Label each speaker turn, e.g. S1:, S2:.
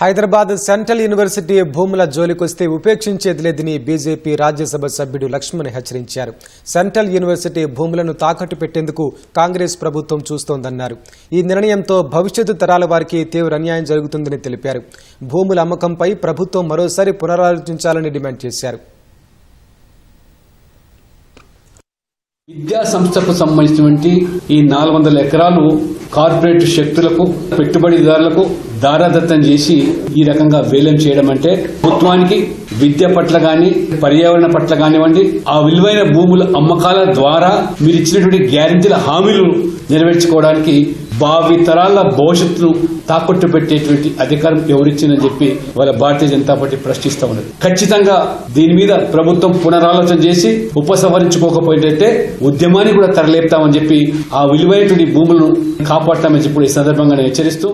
S1: Hyderabad central university భూముల జోలికొస్తే ఉపేక్షించేది లేదని BJP Rajya Sabha సభ్యుడు లక్ష్మణ్ హెచ్చరించారు. సెంట్రల్ యూనివర్సిటీ భూములను తాకట్టు పెట్టేందుకు కాంగ్రెస్ ప్రభుత్వం చూస్తోందన్నారు. ఈ నిర్ణయంతో భవిష్యత్తు తరాల వారికి తీవ్ర అన్యాయం జరుగుతుందని తెలిపారు. భూముల అమ్మకంపై ప్రభుత్వం మరోసారి పునరాలోచించాలని డిమాండ్ చేశారు.
S2: విద్యా సంస్థకు సంబంధించినటువంటి ఈ నాలుగు వందల ఎకరాలు కార్పొరేట్ శక్తులకు పెట్టుబడిదారులకు దారాదత్తం చేసి ఈ రకంగా వేలం చేయడం అంటే ప్రభుత్వానికి విద్య పట్ల గాని పర్యావరణ పట్ల కానివ్వండి ఆ విలువైన భూముల అమ్మకాల ద్వారా మీరు ఇచ్చినటువంటి గ్యారంటీల హామీలు నెరవేర్చుకోవడానికి భావి తరాల భవిష్యత్తును తాకట్టు పెట్టేటువంటి అధికారం ఎవరిచ్చిందని చెప్పి వాళ్ళ భారతీయ జనతా పార్టీ ప్రశ్నిస్తా ఉన్నది. ఖచ్చితంగా దీని మీద ప్రభుత్వం పునరాలోచన చేసి ఉపసంహరించుకోకపోయేటట్టే ఉద్యమాన్ని కూడా తరలేపుతామని చెప్పి ఆ విలువైనటువంటి భూములను కాపాడతామని చెప్పి ఈ సందర్భంగా నేను హెచ్చరిస్తూ